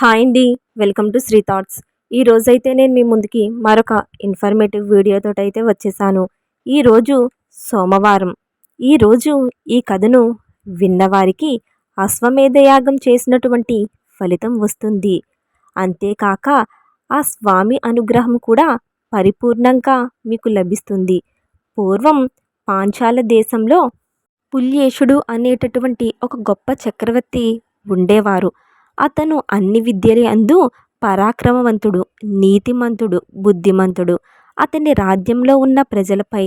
Hi అండి welcome to Shri thoughts. ఈ రోజైతే నేను మీ ముందుకి మరొక ఇన్ఫర్మేటివ్ వీడియోతో అయితే వచ్చేసాను. ఈరోజు సోమవారం. ఈరోజు ఈ కథను విన్నవారికి అశ్వమేధయాగం చేసినటువంటి ఫలితం వస్తుంది. అంతేకాక ఆ స్వామి అనుగ్రహం కూడా పరిపూర్ణంగా మీకు లభిస్తుంది. పూర్వం పాంచాల దేశంలో పుల్యేషుడు అనేటటువంటి ఒక గొప్ప చక్రవర్తి ఉండేవారు. అతను అన్ని విద్యల అందు పరాక్రమవంతుడు నీతిమంతుడు బుద్ధిమంతుడు. అతని రాజ్యంలో ఉన్న ప్రజలపై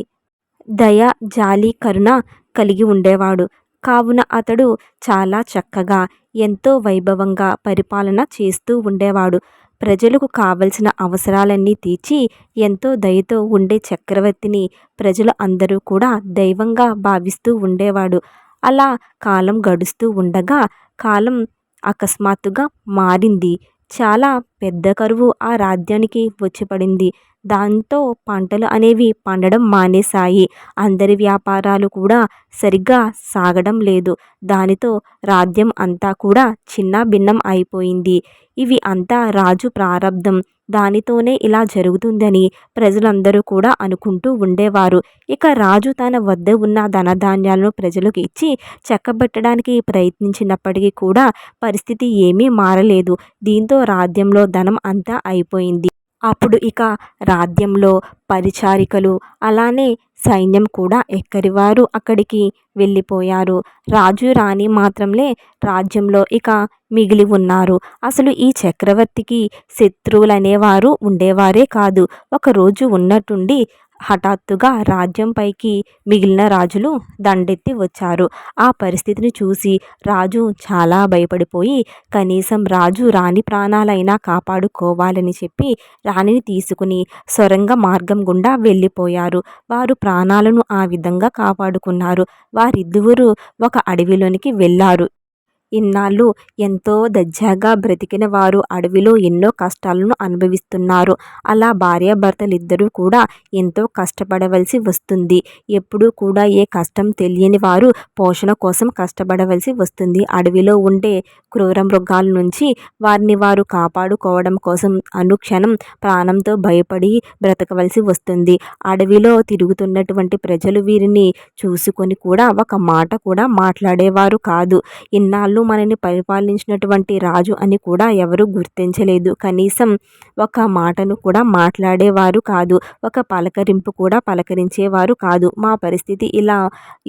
దయ జాలి కరుణ కలిగి ఉండేవాడు. కావున అతడు చాలా చక్కగా ఎంతో వైభవంగా పరిపాలన చేస్తూ ఉండేవాడు. ప్రజలకు కావలసిన అవసరాలన్నీ తీర్చి ఎంతో దయతో ఉండే చక్రవర్తిని ప్రజలు అందరూ కూడా దైవంగా భావిస్తూ ఉండేవాడు. అలా కాలం గడుస్తూ ఉండగా కాలం అకస్మాత్తుగా మారింది. చాలా పెద్ద కరువు ఆ రాజ్యానికి వచ్చి పడింది. దాంతో పంటలు అనేవి పండడం మానేశాయి. అందరి వ్యాపారాలు కూడా సరిగ్గా సాగడం లేదు. దానితో రాజ్యం అంతా కూడా చిన్న భిన్నం అయిపోయింది. ఇవి అంతా రాజు ప్రారంధం దానితోనే ఇలా జరుగుతుందని ప్రజలందరూ కూడా అనుకుంటూ ఉండేవారు. ఇక రాజు తన వద్ద ఉన్న ధనధాన్యాలను ప్రజలకు ఇచ్చి చక్కబెట్టడానికి ప్రయత్నించినప్పటికీ కూడా పరిస్థితి ఏమీ మారలేదు. దీంతో రాజ్యంలో ధనం అంతా అయిపోయింది. అప్పుడు ఇక రాజ్యంలో పరిచారికలు అలానే సైన్యం కూడా ఎక్కడివారు అక్కడికి వెళ్ళిపోయారు. రాజు రాణి మాత్రమే రాజ్యంలో ఇక మిగిలి ఉన్నారు. అసలు ఈ చక్రవర్తికి శత్రువులు అనేవారు ఉండేవారే కాదు. ఒకరోజు ఉన్నట్టుండి హఠాత్తుగా రాజ్యంపైకి మిగిలిన రాజులు దండెత్తి వచ్చారు. ఆ పరిస్థితిని చూసి రాజు చాలా భయపడిపోయి కనీసం రాజు రాణి ప్రాణాలైనా కాపాడుకోవాలని చెప్పి రాణిని తీసుకుని సొరంగ మార్గం గుండా వెళ్ళిపోయారు. వారు ప్రాణాలను ఆ విధంగా కాపాడుకున్నారు. వారిద్దరూ ఒక అడవిలోనికి వెళ్ళారు. ఇన్నాళ్ళు ఎంతో దర్జాగా బ్రతికిన వారు అడవిలో ఎన్నో కష్టాలను అనుభవిస్తున్నారు. అలా భార్యాభర్తలిద్దరూ కూడా ఎంతో కష్టపడవలసి వస్తుంది. ఎప్పుడూ కూడా ఏ కష్టం తెలియని వారు పోషణ కోసం కష్టపడవలసి వస్తుంది. అడవిలో ఉండే క్రూర మృగాల నుంచి వారిని వారు కాపాడుకోవడం కోసం అనుక్షణం ప్రాణంతో భయపడి బ్రతకవలసి వస్తుంది. అడవిలో తిరుగుతున్నటువంటి ప్రజలు వీరిని చూసుకొని కూడా ఒక మాట కూడా మాట్లాడేవారు కాదు. ఇన్నాళ్ళు ఎన్నో మనని పరిపాలించినటువంటి రాజు అని కూడా ఎవరు గుర్తించలేదు కనీసం ఒక మాటను కూడా మాట్లాడేవారు కాదు ఒక పలకరింపు కూడా పలకరించేవారు కాదు మా పరిస్థితి ఇలా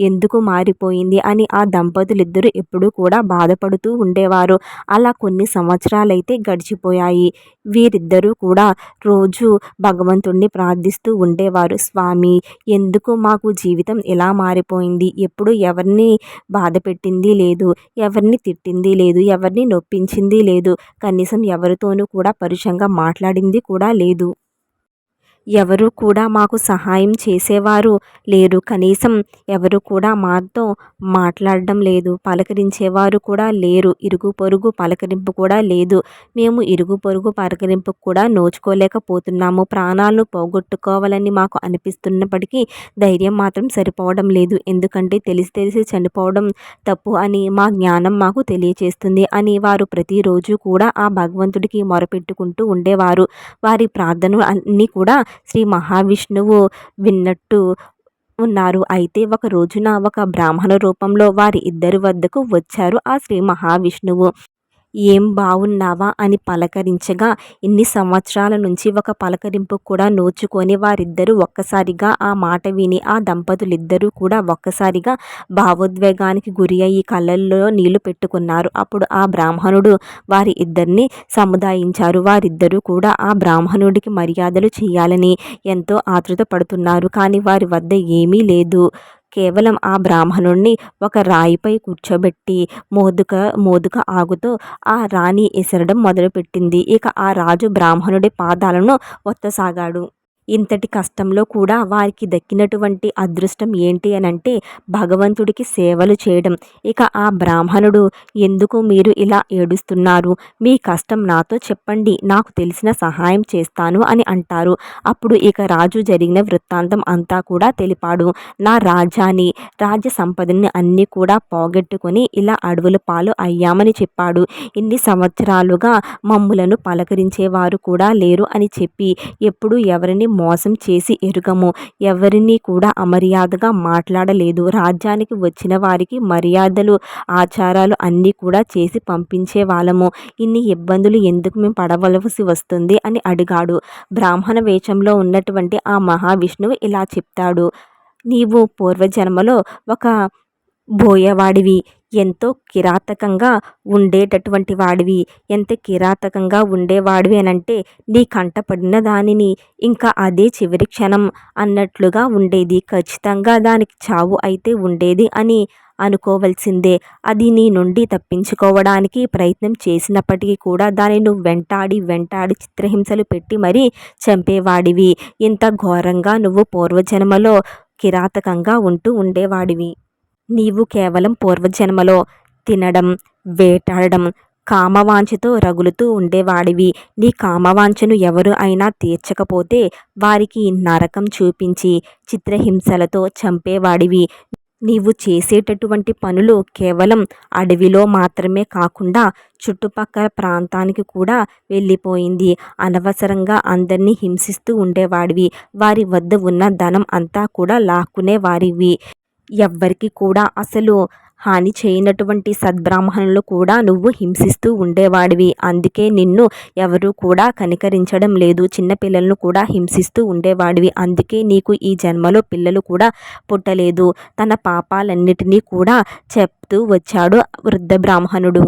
ఎందుకు మారిపోయింది అని ఆ దంపతులిద్దరూ ఎప్పుడూ కూడా బాధపడుతూ ఉండేవారు అలా కొన్ని సంవత్సరాలైతే గడిచిపోయాయి వీరిద్దరూ కూడా రోజు భగవంతుణ్ణి ప్రార్థిస్తూ ఉండేవారు స్వామి ఎందుకు మాకు జీవితం ఎలా మారిపోయింది ఎప్పుడు ఎవరిని బాధ పెట్టింది లేదు ఎవరిని తిట్టింది లేదు ఎవరిని నొప్పించింది లేదు కనీసం ఎవరితోనూ కూడా పరుషంగా మాట్లాడింది కూడా లేదు. ఎవరు కూడా మాకు సహాయం చేసేవారు లేరు. కనీసం ఎవరు కూడా మాతో మాట్లాడడం లేదు. పలకరించేవారు కూడా లేరు. ఇరుగు పొరుగు పలకరింపు కూడా లేదు. మేము ఇరుగు పొరుగు పలకరింపు కూడా నోచుకోలేకపోతున్నాము. ప్రాణాలను పోగొట్టుకోవాలని మాకు అనిపిస్తున్నప్పటికీ ధైర్యం మాత్రం సరిపోవడం లేదు. ఎందుకంటే తెలిసి తెలిసి చనిపోవడం తప్పు అని మా జ్ఞానం మాకు తెలియచేస్తుంది అని వారు ప్రతిరోజు కూడా ఆ భగవంతుడికి మొరపెట్టుకుంటూ ఉండేవారు. వారి ప్రార్థనలు అన్నీ కూడా శ్రీ మహావిష్ణువు విన్నట్టు ఉన్నారు. అయితే ఒక రోజున ఒక బ్రాహ్మణ రూపంలో వారి ఇద్దరి వద్దకు వచ్చారు ఆ శ్రీ మహావిష్ణువు. ఏం బాగున్నావా అని పలకరించగా ఇన్ని సంవత్సరాల నుంచి ఒక పలకరింపు కూడా నోచుకొని వారిద్దరూ ఒక్కసారిగా ఆ మాట విని ఆ దంపతులిద్దరూ కూడా ఒక్కసారిగా భావోద్వేగానికి గురి అయ్యి కళ్ళల్లో నీళ్ళు పెట్టుకున్నారు. అప్పుడు ఆ బ్రాహ్మణుడు వారి ఇద్దరిని సముదాయించారు. వారిద్దరూ కూడా ఆ బ్రాహ్మణుడికి మర్యాదలు చేయాలని ఎంతో ఆతృత పడుతున్నారు. కానీ వారి వద్ద ఏమీ లేదు. కేవలం ఆ బ్రాహ్మణుణ్ణి ఒక రాయిపై కూర్చోబెట్టి మోదుక మోదుక ఆగుతో ఆ రాణి ఎసరడం మొదలుపెట్టింది. ఇక ఆ రాజు బ్రాహ్మణుడి పాదాలను ఒత్తసాగాడు. ఇంతటి కష్టంలో కూడా వారికి దక్కినటువంటి అదృష్టం ఏంటి అని అంటే భగవంతుడికి సేవలు చేయడం. ఇక ఆ బ్రాహ్మణుడు ఎందుకు మీరు ఇలా ఏడుస్తున్నారు? మీ కష్టం నాతో చెప్పండి. నాకు తెలిసిన సహాయం చేస్తాను అని అంటారు. అప్పుడు ఇక రాజు జరిగిన వృత్తాంతం అంతా కూడా తెలిపాడు. నా రాజ్యాన్ని రాజ్య సంపదని అన్నీ కూడా పోగొట్టుకొని ఇలా అడవుల పాలు అయ్యామని చెప్పాడు. ఇన్ని సంవత్సరాలుగా మమ్ములను పలకరించేవారు కూడా లేరు అని చెప్పి ఎప్పుడు ఎవరిని మోసం చేసి ఎరుగము. ఎవరిని కూడా అమర్యాదగా మాట్లాడలేదు. రాజ్యానికి వచ్చిన వారికి మర్యాదలు ఆచారాలు అన్నీ కూడా చేసి పంపించే వాళ్ళము. ఇన్ని ఇబ్బందులు ఎందుకు మేము పడవలసి వస్తుంది అని అడిగాడు. బ్రాహ్మణ వేషంలో ఉన్నటువంటి ఆ మహావిష్ణువు ఇలా చెప్తాడు. నీవు పూర్వజన్మలో ఒక బోయవాడివి. ఎంతో కిరాతకంగా ఉండేటటువంటి వాడివి. ఎంత కిరాతకంగా ఉండేవాడివి అని అంటే నీ కంటపడిన దానిని ఇంకా అదే చివరి క్షణం అన్నట్లుగా ఉండేది. ఖచ్చితంగా దానికి చావు అయితే ఉండేది అని అనుకోవలసిందే. అది నీ నుండి తప్పించుకోవడానికి ప్రయత్నం చేసినప్పటికీ కూడా దాన్ని నువ్వు వెంటాడి వెంటాడి చిత్రహింసలు పెట్టి మరీ చంపేవాడివి. ఇంత ఘోరంగా నువ్వు పూర్వజన్మలో కిరాతకంగా ఉంటూ ఉండేవాడివి. నీవు కేవలం పూర్వజన్మలో తినడం వేటాడడం కామవాంఛతో రగులుతూ ఉండేవాడివి. నీ కామవాంఛను ఎవరు అయినా తీర్చకపోతే వారికి నరకం చూపించి చిత్రహింసలతో చంపేవాడివి. నీవు చేసేటటువంటి పనులు కేవలం అడవిలో మాత్రమే కాకుండా చుట్టుపక్కల ప్రాంతానికి కూడా వెళ్ళిపోయింది. అనవసరంగా అందరినీ హింసిస్తూ ఉండేవాడివి. వారి వద్ద ఉన్న ధనం అంతా కూడా లాక్కునేవారివి. ఎవ్వరికి కూడా అసలు హాని చేయనటువంటి సద్బ్రాహ్మణులు కూడా నువ్వు హింసిస్తూ ఉండేవాడివి. అందుకే నిన్ను ఎవరు కూడా కనికరించడం లేదు. చిన్నపిల్లలను కూడా హింసిస్తూ ఉండేవాడివి. అందుకే నీకు ఈ జన్మలో పిల్లలు కూడా పుట్టలేదు. తన పాపాలన్నిటినీ కూడా చెప్తూ వచ్చాడు వృద్ధ బ్రాహ్మణుడు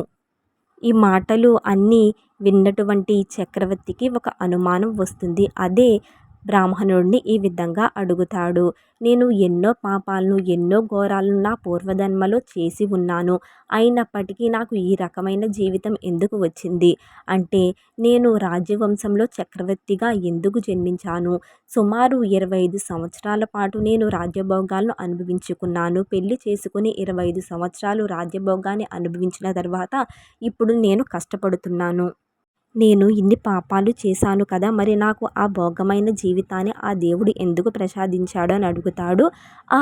ఈ మాటలు అన్నీ విన్నటువంటి చక్రవర్తికి ఒక అనుమానం వస్తుంది. అదే బ్రాహ్మణుడిని ఈ విధంగా అడుగుతాడు. నేను ఎన్నో పాపాలను ఎన్నో ఘోరాలను నా పూర్వజన్మలో చేసి ఉన్నాను. అయినప్పటికీ నాకు ఈ రకమైన జీవితం ఎందుకు వచ్చింది? అంటే నేను రాజ్యవంశంలో చక్రవర్తిగా ఎందుకు జన్మించాను? సుమారు ఇరవై ఐదు సంవత్సరాల పాటు నేను రాజ్యభోగాలను అనుభవించుకున్నాను. పెళ్ళి చేసుకుని ఇరవై ఐదు సంవత్సరాలు రాజ్యభోగాన్ని అనుభవించిన తర్వాత ఇప్పుడు నేను కష్టపడుతున్నాను. నేను ఇన్ని పాపాలు చేశాను కదా మరి నాకు ఆ భోగమైన జీవితాన్ని ఆ దేవుడు ఎందుకు ప్రసాదించాడు అని అడుగుతాడు ఆ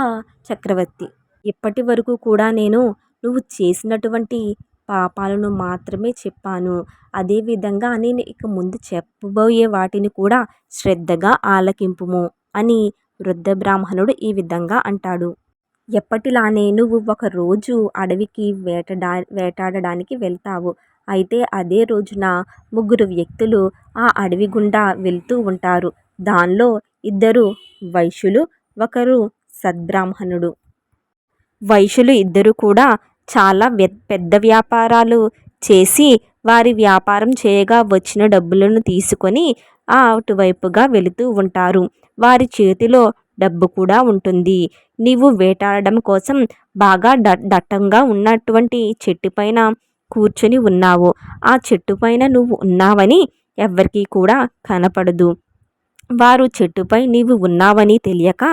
చక్రవర్తి. ఇప్పటి వరకు కూడా నేను నువ్వు చేసినటువంటి పాపాలను మాత్రమే చెప్పాను. అదేవిధంగా నేను ఇక ముందు చెప్పబోయే వాటిని కూడా శ్రద్ధగా ఆలకింపుము అని వృద్ధ బ్రాహ్మణుడు ఈ విధంగా అంటాడు. ఎప్పటిలానే నువ్వు ఒక రోజు అడవికి వేటడా వేటాడడానికి వెళ్తావు. అయితే అదే రోజున ముగ్గురు వ్యక్తులు ఆ అడవి గుండా వెళ్తూ ఉంటారు. దానిలో ఇద్దరు వైశ్యులు ఒకరు సద్బ్రాహ్మణుడు. వైశ్యులు ఇద్దరు కూడా చాలా పెద్ద వ్యాపారాలు చేసి వారి వ్యాపారం చేయగా వచ్చిన డబ్బులను తీసుకొని ఆ అటువైపుగా వెళుతూ ఉంటారు. వారి చేతిలో డబ్బు కూడా ఉంటుంది. నీవు వేటాడడం కోసం బాగా దట్టంగా ఉన్నటువంటి చెట్టు పైన కూర్చొని ఉన్నావు. ఆ చెట్టు పైన నువ్వు ఉన్నావని ఎవ్వరికీ కూడా కనపడదు. వారు చెట్టుపై నీవు ఉన్నావని తెలియక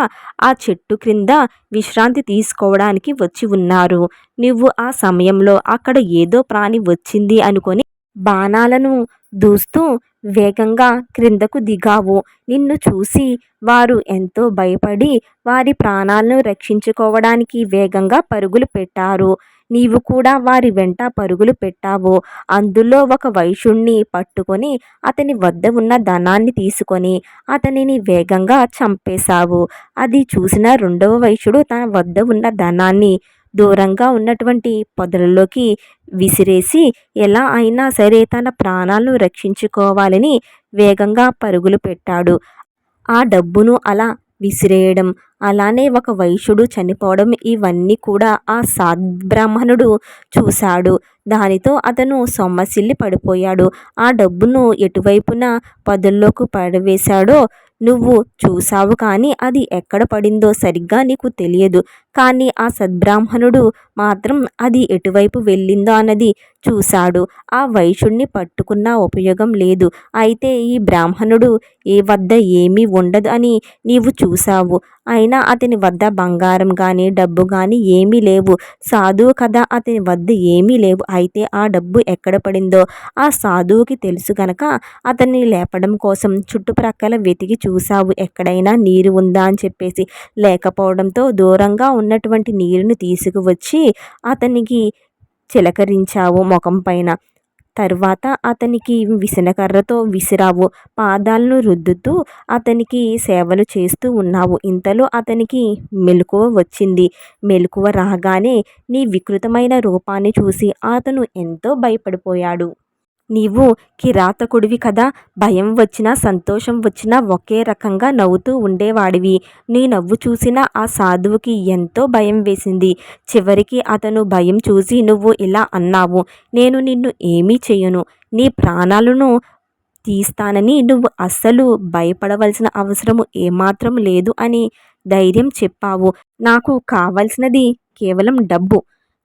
ఆ చెట్టు క్రింద విశ్రాంతి తీసుకోవడానికి వచ్చి ఉన్నారు. నువ్వు ఆ సమయంలో అక్కడ ఏదో ప్రాణి వచ్చింది అనుకొని బాణాలను దూస్తూ వేగంగా క్రిందకు దిగావు. నిన్ను చూసి వారు ఎంతో భయపడి వారి ప్రాణాలను రక్షించుకోవడానికి వేగంగా పరుగులు పెట్టారు. నీవు కూడా వారి వెంట పరుగులు పెట్టావు. అందులో ఒక వైశ్యుణ్ణి పట్టుకొని అతని వద్ద ఉన్న ధనాన్ని తీసుకొని అతనిని వేగంగా చంపేశావు. అది చూసిన రెండవ వైశ్యుడు తన వద్ద ఉన్న ధనాన్ని దూరంగా ఉన్నటువంటి పొదలలోకి విసిరేసి ఎలా అయినా సరే తన ప్రాణాలను రక్షించుకోవాలని వేగంగా పరుగులు పెట్టాడు. ఆ డబ్బును అలా విసిరేయడం అలానే ఒక వైశ్యుడు చనిపోవడం ఇవన్నీ కూడా ఆ సద్బ్రాహ్మణుడు చూశాడు. దానితో అతను సొమ్మసిల్లి పడిపోయాడు. ఆ డబ్బును ఎటువైపున పదుల్లోకి పడవేశాడో నువ్వు చూసావు కానీ అది ఎక్కడ పడిందో సరిగ్గా నీకు తెలియదు. కానీ ఆ సద్బ్రాహ్మణుడు మాత్రం అది ఎటువైపు వెళ్ళిందో అన్నది చూశాడు. ఆ వైశ్యుణ్ణి పట్టుకున్నా ఉపయోగం లేదు. అయితే ఈ బ్రాహ్మణుడు ఏ వద్ద ఏమీ ఉండదు అని నీవు చూశావు. అయినా అతని వద్ద బంగారం కానీ డబ్బు కానీ ఏమీ లేవు. సాధువు కదా అతని వద్ద ఏమీ లేవు. అయితే ఆ డబ్బు ఎక్కడ పడిందో ఆ సాధువుకి తెలుసు గనక అతన్ని లేపడం కోసం చుట్టుప్రక్కల వెతికి చూసావు ఎక్కడైనా నీరు ఉందా అని చెప్పేసి. లేకపోవడంతో దూరంగా ఉన్నటువంటి నీరును తీసుకువచ్చి అతనికి చిలకరించావు ముఖం పైన. తరువాత అతనికి విసనకర్రతో విసిరావు. పాదాలను రుద్దుతూ అతనికి సేవలు చేస్తూ ఉన్నావు. ఇంతలో అతనికి మెలకువ వచ్చింది. మెలకువ రాగానే నీ వికృతమైన రూపాన్ని చూసి అతను ఎంతో భయపడిపోయాడు. నీవు కిరాతకుడివి కదా. భయం వచ్చినా సంతోషం వచ్చినా ఒకే రకంగా నవ్వుతూ ఉండేవాడివి. నీ నవ్వు చూసిన ఆ సాధువుకి ఎంతో భయం వేసింది. చివరికి అతను భయం చూసి నువ్వు ఇలా అన్నావు. నేను నిన్ను ఏమీ చేయను. నీ ప్రాణాలను తీస్తానని నువ్వు అస్సలు భయపడవలసిన అవసరము ఏమాత్రం లేదు అని ధైర్యం చెప్పావు. నాకు కావలసినది కేవలం డబ్బు.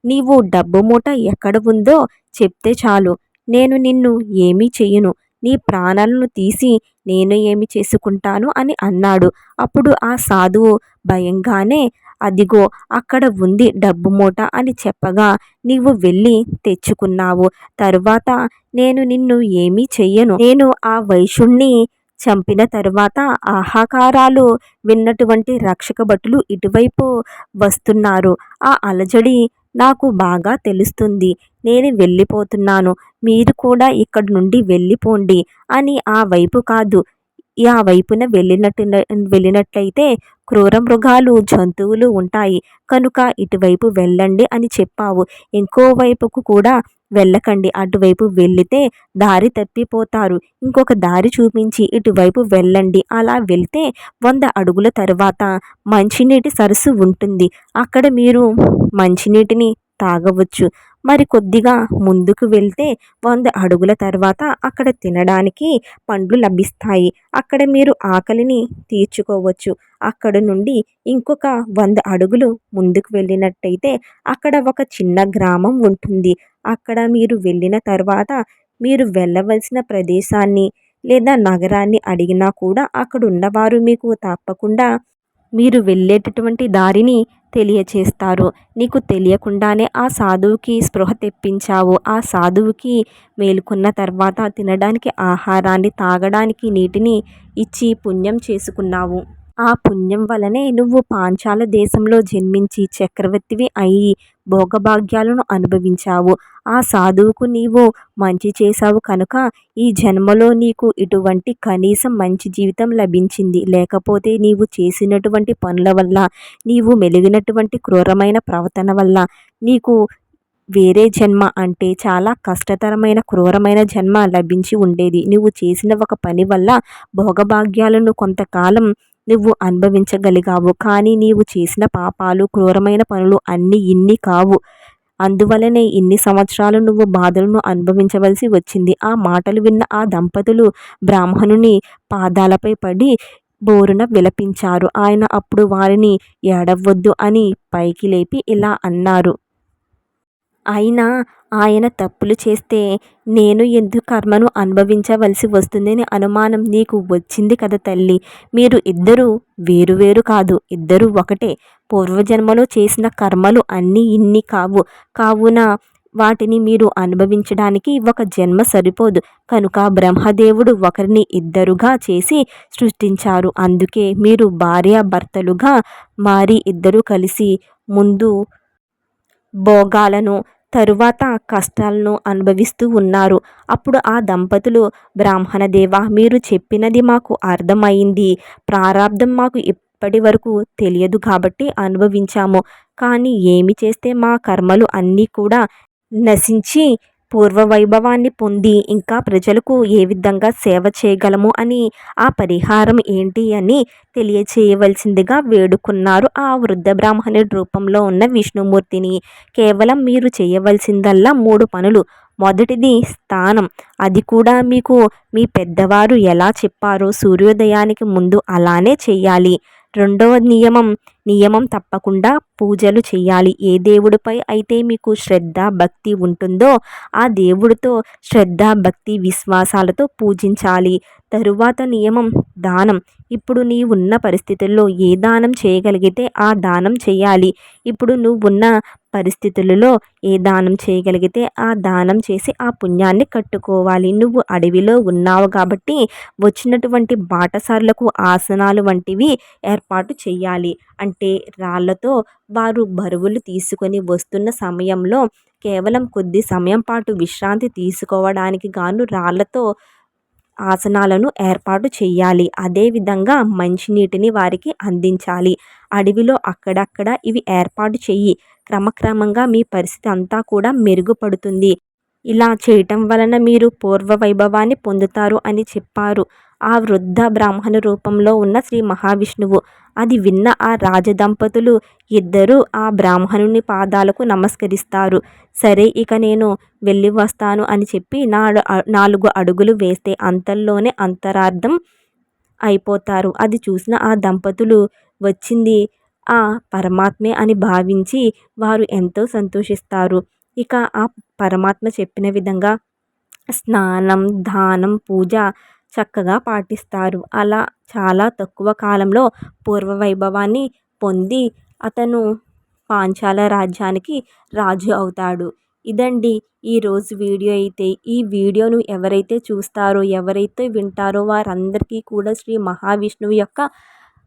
నీవు డబ్బు మూట ఎక్కడ ఉందో చెప్తే చాలు. నేను నిన్ను ఏమీ చెయ్యను నీ ప్రాణాలను తీసి నేను ఏమి చేసుకుంటాను అని అన్నాడు. అప్పుడు ఆ సాధువు భయంగానే అదిగో అక్కడ ఉంది డబ్బు మూట అని చెప్పగా నీవు వెళ్ళి తెచ్చుకున్నావు. తరువాత నేను నిన్ను ఏమీ చెయ్యను. నేను ఆ వైశ్యుణ్ణి చంపిన తరువాత ఆహాకారాలు విన్నటువంటి రక్షక భటులు ఇటువైపు వస్తున్నారు. ఆ అలజడి నాకు బాగా తెలుస్తుంది. నేను వెళ్ళిపోతున్నాను. మీరు కూడా ఇక్కడి నుండి వెళ్ళిపోండి. అని ఆ వైపు కాదు. ఆ వైపున వెళ్ళినట్టు వెళ్ళినట్లయితే క్రూర మృగాలు జంతువులు ఉంటాయి. కనుక ఇటువైపు వెళ్ళండి అని చెప్పావు. ఇంకో వైపుకు కూడా వెళ్ళకండి. అటువైపు వెళ్ళితే దారి తప్పిపోతారు. ఇంకొక దారి చూపించి ఇటువైపు వెళ్ళండి. అలా వెళ్తే వంద అడుగుల తర్వాత మంచినీటి సరస్సు ఉంటుంది. అక్కడ మీరు మంచినీటిని తాగవచ్చు. మరి కొద్దిగా ముందుకు వెళ్తే వంద అడుగుల తర్వాత అక్కడ తినడానికి పండ్లు లభిస్తాయి. అక్కడ మీరు ఆకలిని తీర్చుకోవచ్చు. అక్కడ నుండి ఇంకొక వంద అడుగులు ముందుకు వెళ్ళినట్టయితే అక్కడ ఒక చిన్న గ్రామం ఉంటుంది. అక్కడ మీరు వెళ్ళిన తర్వాత మీరు వెళ్ళవలసిన ప్రదేశాన్ని లేదా నగరాన్ని అడిగినా కూడా అక్కడ ఉన్నవారు మీకు తప్పకుండా మీరు వెళ్ళేటటువంటి దారిని తెలియచేస్తారు. నీకు తెలియకుండానే ఆ సాధువుకి స్పృహ తెప్పించావు. ఆ సాధువుకి మేలుకున్న తర్వాత తినడానికి ఆహారాన్ని తాగడానికి నీటిని ఇచ్చి పుణ్యం చేసుకున్నావు. ఆ పుణ్యం వలనే నువ్వు పాంచాల దేశంలో జన్మించి చక్రవర్తివి అయి భోగభాగ్యాలను అనుభవించావు. ఆ సాధువుకు నీవు మంచి చేశావు కనుక ఈ జన్మలో నీకు ఇటువంటి కనీసం మంచి జీవితం లభించింది. లేకపోతే నీవు చేసినటువంటి పనుల వల్ల నీవు మెలిగినటువంటి క్రూరమైన ప్రవర్తన వల్ల నీకు వేరే జన్మ అంటే చాలా కష్టతరమైన క్రూరమైన జన్మ లభించి ఉండేది. నువ్వు చేసిన ఒక పని వల్ల భోగభాగ్యాలను కొంతకాలం నువ్వు అనుభవించగలిగావు. కానీ నీవు చేసిన పాపాలు క్రూరమైన పనులు అన్నీ ఇన్ని కావు. అందువలనే ఇన్ని సంవత్సరాలు నువ్వు బాధలను అనుభవించవలసి వచ్చింది. ఆ మాటలు విన్న ఆ దంపతులు బ్రాహ్మణుని పాదాలపై పడి బోరున విలపించారు. ఆయన అప్పుడు వారిని ఏడవద్దు అని పైకి లేపి ఇలా అన్నారు. అయినా ఆయన తప్పులు చేస్తే నేను ఎందుకు కర్మను అనుభవించవలసి వస్తుందని అనుమానం నీకు వచ్చింది కదా తల్లి. మీరు ఇద్దరూ వేరువేరు కాదు. ఇద్దరు ఒకటే. పూర్వజన్మలో చేసిన కర్మలు అన్నీ ఇన్ని కావు. కావున వాటిని మీరు అనుభవించడానికి ఒక జన్మ సరిపోదు. కనుక బ్రహ్మదేవుడు ఒకరిని ఇద్దరుగా చేసి సృష్టించారు. అందుకే మీరు భార్యాభర్తలుగా మారి ఇద్దరు కలిసి ముందు భోగాలను తరువాత కష్టాలను అనుభవిస్తూ ఉన్నారు. అప్పుడు ఆ దంపతులు బ్రాహ్మణ దేవ మీరు చెప్పినది మాకు అర్థమైంది. ప్రారంధం మాకు ఇప్పటి వరకు తెలియదు కాబట్టి అనుభవించాము. కానీ ఏమి చేస్తే మా కర్మలు అన్నీ కూడా నశించి పూర్వ వైభవాన్ని పొంది ఇంకా ప్రజలకు ఏ విధంగా సేవ చేయగలము అని ఆ పరిహారం ఏంటి అని తెలియచేయవలసిందిగా వేడుకున్నారు ఆ వృద్ధ బ్రాహ్మణుడి రూపంలో ఉన్న విష్ణుమూర్తిని. కేవలం మీరు చేయవలసిందల్లా మూడు పనులు. మొదటిది స్థానం. అది కూడా మీకు మీ పెద్దవారు ఎలా చెప్పారో సూర్యోదయానికి ముందు అలానే చేయాలి. రెండవ నియమం. నియమం తప్పకుండా పూజలు చేయాలి. ఏ దేవుడిపై అయితే మీకు శ్రద్ధ భక్తి ఉంటుందో ఆ దేవుడితో శ్రద్ధ భక్తి విశ్వాసాలతో పూజించాలి. తరువాత నియమం దానం. ఇప్పుడు నీ ఉన్న పరిస్థితుల్లో ఏ దానం చేయగలిగితే ఆ దానం చేయాలి. ఇప్పుడు నువ్వున్న పరిస్థితులలో ఏ దానం చేయగలిగితే ఆ దానం చేసి ఆ పుణ్యాన్ని కట్టుకోవాలి. నువ్వు అడవిలో ఉన్నావు కాబట్టి వచ్చినటువంటి బాటసార్లకు ఆసనాలు వంటివి ఏర్పాటు చేయాలి. అంటే రాళ్ళతో వారు బరువులు తీసుకొని వస్తున్న సమయంలో కేవలం కొద్ది సమయం పాటు విశ్రాంతి తీసుకోవడానికి గాను రాళ్ళతో ఆసనాలను ఏర్పాటు చేయాలి. అదేవిధంగా మంచినీటిని వారికి అందించాలి. అడవిలో అక్కడక్కడ ఇవి ఏర్పాటు చెయ్యి క్రమక్రమంగా మీ పరిస్థితి అంతా కూడా మెరుగుపడుతుంది. ఇలా చేయటం వలన మీరు పూర్వ వైభవాన్ని పొందుతారు అని చెప్పారు. ఆ వృద్ధ బ్రాహ్మణ రూపంలో ఉన్న శ్రీ మహావిష్ణువు. అది విన్న ఆ రాజదంపతులు ఇద్దరూ ఆ బ్రాహ్మణుని పాదాలకు నమస్కరిస్తారు. సరే ఇక నేను వెళ్ళి వస్తాను అని చెప్పి నాలుగు అడుగులు వేస్తే అంతల్లోనే అంతరార్థం అయిపోతారు. అది చూసిన ఆ దంపతులు వచ్చింది. ఆ పరమాత్మే అని భావించి వారు ఎంతో సంతోషిస్తారు. ఇక ఆ పరమాత్మ చెప్పిన విధంగా స్నానం దానం పూజ చక్కగా పాటిస్తారు. అలా చాలా తక్కువ కాలంలో పూర్వ వైభవాన్ని పొంది అతను పాంచాల రాజ్యానికి రాజు అవుతాడు. ఇదండి ఈరోజు వీడియో అయితే. ఈ వీడియోను ఎవరైతే చూస్తారో ఎవరైతే వింటారో వారందరికీ కూడా శ్రీ మహావిష్ణువు యొక్క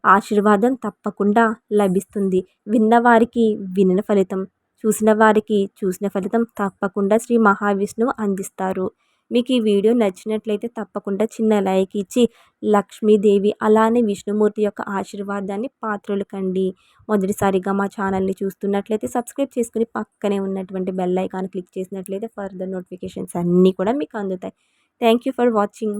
ఆశీర్వాదం తప్పకుండా లభిస్తుంది. విన్నవారికి వినిన ఫలితం చూసిన వారికి చూసిన ఫలితం తప్పకుండా శ్రీ మహావిష్ణువు అందిస్తారు. మీకు ఈ వీడియో నచ్చినట్లయితే తప్పకుండా చిన్న లైక్ ఇచ్చి లక్ష్మీదేవి అలానే విష్ణుమూర్తి యొక్క ఆశీర్వాదాన్ని పాత్రలు కండి మొదటిసారిగా మా ఛానల్ని చూస్తున్నట్లయితే సబ్స్క్రైబ్ చేసుకుని పక్కనే ఉన్నటువంటి బెల్ ఐకాన్ క్లిక్ చేసినట్లయితే ఫర్దర్ నోటిఫికేషన్స్ అన్నీ కూడా మీకు అందుతాయి. Thank you for watching.